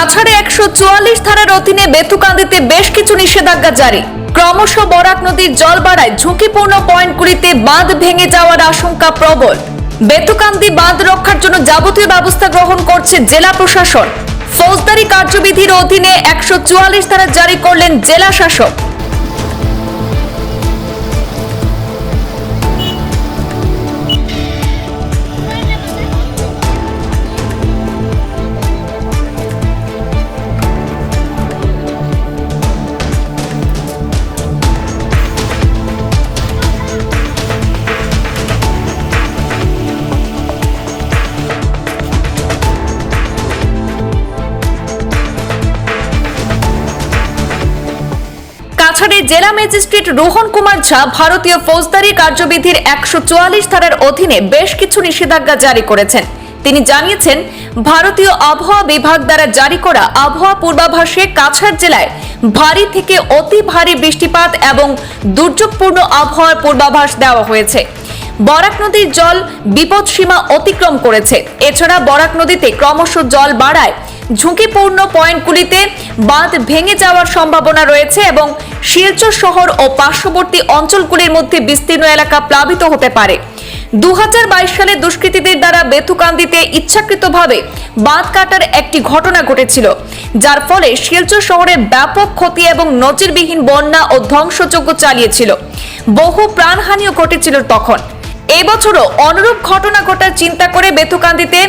কাছাড়ে একশো চুয়াল্লিশ ধারার অধীনে বেতুকান্দিতে বেশ কিছু নিষেধাজ্ঞা জারি। ক্রমশ বরাক নদীর জল বাড়ায় ঝুঁকিপূর্ণ পয়েন্টগুলিতে বাঁধ ভেঙে যাওয়ার আশঙ্কা প্রবল। বেতুকান্দি বাঁধ রক্ষার জন্য যাবতীয় ব্যবস্থা গ্রহণ করছে জেলা প্রশাসন। ফৌজদারি কার্যবিধির অধীনে একশো চুয়াল্লিশ ধারা জারি করলেন জেলা শাসক। কাছাড়ের জেলা ম্যাজিস্ট্রেট রোহন কুমার ঝা ভারতীয় ফৌজদারি কার্যবিধির একশো চুয়াল্লিশ ধারার অধীনে বেশ কিছু নিষেধাজ্ঞা জারি করেছেন। তিনি জানিয়েছেন, ভারতীয় আবহাওয়া বিভাগ দ্বারা জারি করা আবহাওয়া পূর্বাভাসে কাছাড় জেলায় ভারী থেকে অতি ভারী বৃষ্টিপাত এবং দুর্যোগপূর্ণ আবহাওয়ার পূর্বাভাস দেওয়া হয়েছে। বরাক নদীর জল বিপদসীমা অতিক্রম করেছে। এছাড়া বরাক নদীতে ক্রমশ জল বাড়ায় ঝুঁকিপূর্ণ পয়েন্টগুলিতে বাঁধ ভেঙে যাওয়ার সম্ভাবনা রয়েছে এবং শিলচর শহর ও পার্শ্ববর্তী অঞ্চলগুলির মধ্যে বিস্তীর্ণ এলাকা প্লাবিত হতে পারে। দু হাজার বাইশ সালে দুষ্কৃতীদের দ্বারা বেথুকান্দিতে ইচ্ছাকৃতভাবে বাঁধ কাটার একটি ঘটনা ঘটেছিল, যার ফলে শিলচর শহরে ব্যাপক ক্ষতি এবং নজিরবিহীন বন্যা ও ধ্বংসযজ্ঞ চালিয়েছিল। বহু প্রাণহানিও ঘটেছিল তখন। এবছরও অনুরূপ ঘটনা ঘটার চিন্তা করে বেথুকান্দিতে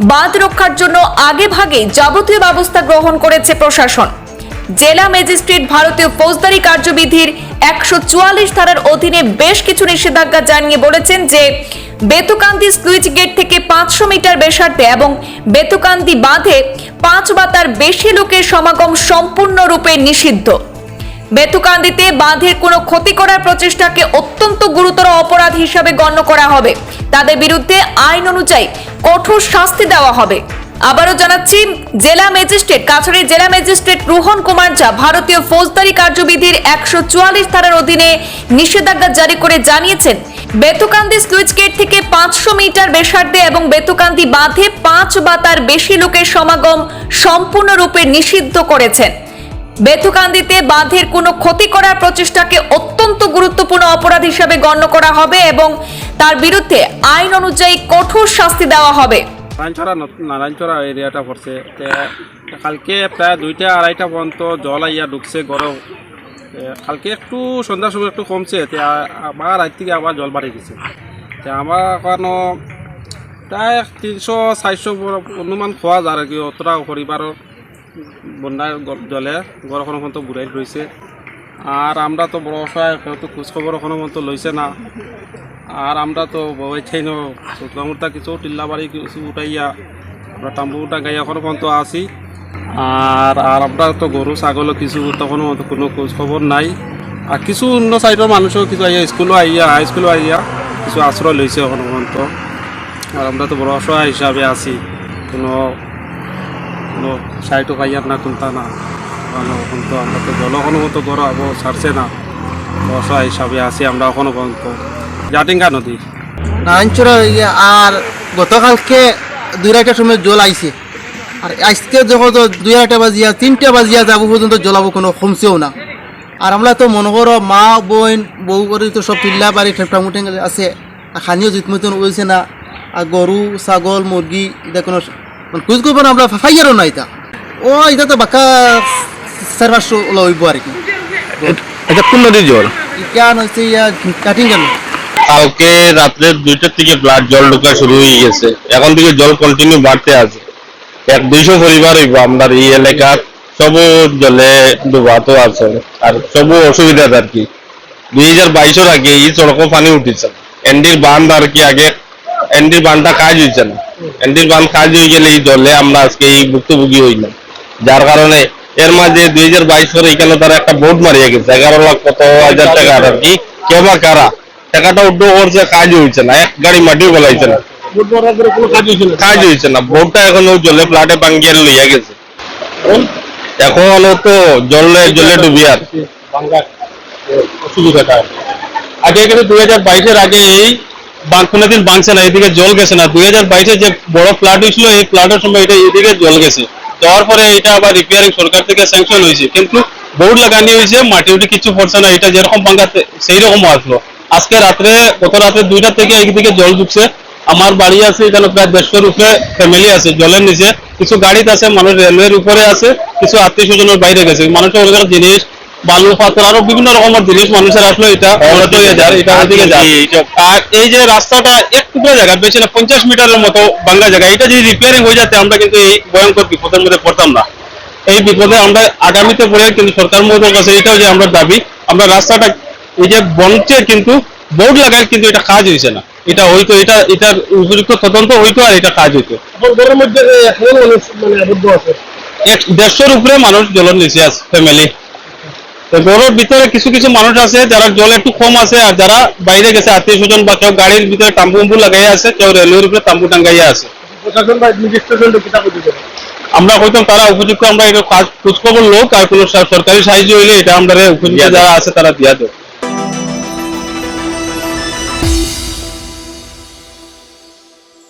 বাঁধ রক্ষার জন্য আগে ভাগে যাবতীয় ব্যবস্থা গ্রহণ করেছে প্রশাসন। জেলা ম্যাজিস্ট্রেট ভারতীয় ফৌজদারি কার্যবিধির একশো চুয়াল্লিশ ধারার অধীনে বেশ কিছু নিষেধাজ্ঞা জানিয়ে বলেছেন যে, বেতুকান্দি স্লুইচ গেট থেকে পাঁচশো মিটার বেসার্ধে এবং বেতুকান্দি বাঁধে পাঁচ বা তার বেশি লোকের সমাগম সম্পূর্ণরূপে নিষিদ্ধ। বেতুকান্দিতে বাঁধের কোনো ক্ষতি করার প্রচেষ্টাকে অত্যন্ত গুরুতর অপরাধ হিসাবে গণ্য করা হবে। তাদের বিরুদ্ধে আইন অনুযায়ী কঠোর শাস্তি দেওয়া হবে। আবারও জানাচ্ছি, জেলা ম্যাজিস্ট্রেট, কাছাড়ের জেলা ম্যাজিস্ট্রেট রোহন কুমার ঝা ভারতীয় ফৌজদারি কার্যবিধির একশো চুয়াল্লিশ ধারার অধীনে নিষেধাজ্ঞা জারি করে জানিয়েছেন, বেতুকান্দি স্লুইচ গেট থেকে পাঁচশো মিটার বেসার্ধে এবং বেতুকান্দি বাঁধে পাঁচ বা তার বেশি লোকের সমাগম সম্পূর্ণরূপে নিষিদ্ধ করেছেন। বেথুকান্দিতে বাঁধের কোনো ক্ষতি করার প্রচেষ্টাকে অত্যন্ত গুরুত্বপূর্ণ অপরাধ হিসাবে গণ্য করা হবে এবং তার বিরুদ্ধে আইন অনুযায়ী কঠোর শাস্তি দেওয়া হবে। নারায়ণছড়া নারায়ণছড়া এরিয়াটা পড়ছে। কালকে প্রায় দুইটা আড়াইটা পর্যন্ত জল আইয়া ঢুকছে গরম। কালকে একটু সন্ধ্যার সময় একটু কমছে। তে আবার রাত থেকে আবার জল বাড়ি গেছে। তে আমার এখনও প্রায় তিনশো, চারশো অনুমান খোয়া যায় আর কি অতটা পরিবারও বন্যার জলে ঘর এখনও পর্যন্ত বুড়াই রয়েছে। আর আমরা তো বড় তো খোঁজখবর এখনও পর্যন্ত লইছে না। আর আমরা তো বইছাই ন মুহূর্তে কিছু, টিল্লা বাড়ি কিছু উঠাইয়া আমরা তাম্বু উঠা গাই এখনও পর্যন্ত আছি আর আর আমরা তো গরু ছাগলও কিছু তখনও মতো কোনো খোঁজ খবর নাই। আর কিছু অন্য সাইডের মানুষও কিছু আইয়া স্কুলও আইয়া হাই স্কুলও আইয়া কিছু আশ্রয় লইছে এখনও পর্যন্ত। আর আমরা তো বড় অসহায় হিসাবে আছি। কোনো কোনো সাইডও পাইয়ার না, কোনটা না। কারণ এখন তো আমরা তো জল এখনও মতো আবো ছাড়ছে না। অসহায় হিসাবে আছি আমরা এখনও পর্যন্ত। জাটিঙ্গা নদী। নারায়ণচড়া ইয়ে আর গতকালকে দুই আড়াইটার সময় জল আইছে আর আজকে যখন তো দুই আড়াইটা বাজিয়া তিনটা বাজিয়া যাব পর্যন্ত জলাবো কোনো কমছেও না আর আমরা তো মনে করো মা বোন বউ করে তো সব টিল্লা বাড়ি ঠেপটা মুঠে আছে। আর খানিও জিত মতন হয়েছে না। আর গরু ছাগল মুরগি এটা কোনো মানে কুচ করব না আমরা ফাইয়ারও না এটা ও এটা তো বাঁকা চার পাঁচশো লইব আর কি। এটা কোন নদীর জল? কেন হচ্ছে ইয়া কাটিং কেন কালকে রাত্রে দুইটার থেকে ব্লাড জল ঢোকা শুরু হয়ে গেছে। এখন থেকে জল কন্টিনিউ বাড়তে আছে। এক দুইশো পরিবার হইব আপনার এই এলাকার সব জলে ডুবাতো আছে। আর সব অসুবিধা আর কি। দুই হাজার বাইশের আগে এই সড়কও পানি উঠেছে। এন্ডির বাঁধ আর কি আগে এন্ডির বাঁধটা কাজ হয়েছে না। এন্ডির বান্ধ কাজ হয়ে গেলে এই জলে আমরা আজকে এই ভুক্তভোগী হইলাম যার কারণে এর মাঝে দুই হাজার বাইশ করে এখানে তারা একটা বোর্ড মারিয়ে গেছে। এগারো লাখ কত হাজার টাকা আর কি। কে বা কারা? টাকাটা উঠো করছে কাজ হয়েছে না এক গাড়ি মাটিও গলাইছে না। কাজ হয়েছে না বোর্ডটা এখন জলে প্লাটে পাঙ্গিয়ে লইয়া গেছে। এখন? তো জলে জলে ডুবি আর। আগে কিন্তু দুই হাজার বাইশের আগে এই কোনোদিন না এদিকে জল গেছে না। দুই হাজার বাইশে যে বড় ফ্লাড হয়েছিল এই ফ্লাডের সময় এটা এদিকে জল গেছে। দেওয়ার পরে এটা আবার রিপেয়ারিং সরকার থেকে স্যাংশন হয়েছে। কিন্তু বোর্ড লাগানি হয়েছে মাটি উটি কিছু পড়ছে না এটা যেরকম ভাঙ্গা সেই রকম আসলো। আজকে রাত্রে গত রাত্রে দুইটা থেকে একদিকে জল ঢুকছে। আমার বাড়ি আছে এখানে প্রায় দেড়শোর উপরে ফ্যামিলি আছে জলের নিচে। কিছু গাড়িতে আছে মানুষ রেলওয়ের উপরে আছে কিছু আত্মীয় স্বজনের বাইরে গেছে। মানুষের অনেক জিনিস বালু পাথর আরও বিভিন্ন রকমের জিনিস মানুষের আসলে এটা যায় এটা ওদিকে যায় আর এই যে রাস্তাটা এক টুকরো জায়গা বেশি না পঞ্চাশ মিটারের মতো বাংলা জায়গা। এটা যদি রিপেয়ারিং হয়ে যেতে আমরা কিন্তু এই ভয়ঙ্কর বিপদের মধ্যে পড়তাম না। এই বিপদে আমরা আগামীতে পড়ে কিন্তু সরকার মহোদয়ের কাছে এটাও যে আমরা দাবি আমরা রাস্তাটা এই যে কিন্তু বোর্ড লাগায় কিন্তু এটা কাজ হয়েছে না। এটা হয়তো এটা এটার উপযুক্ত তদন্ত হইতো আর এটা কাজ হইতো। এক দেড়শোর উপরে মানুষ নিচে আছে ফ্যামিলি তো ঘরের ভিতরে কিছু কিছু মানুষ আছে যারা জল একটু কম আছে আর যারা বাইরে গেছে আত্মীয় স্বজন বা কেউ গাড়ির ভিতরে তাম্বু উম্বু লাগাই আছে কেউ রেলওয়ের উপরে তাম্বু টাঙ্গাইয়া আছে। আমরা হয়তো তারা উপযুক্ত আমরা এটা কাজ খোঁজখবর লোক আর কোনো সরকারি সাহায্য হইলে এটা আমরা উপযুক্ত যারা আছে তারা দিয়া দেয়।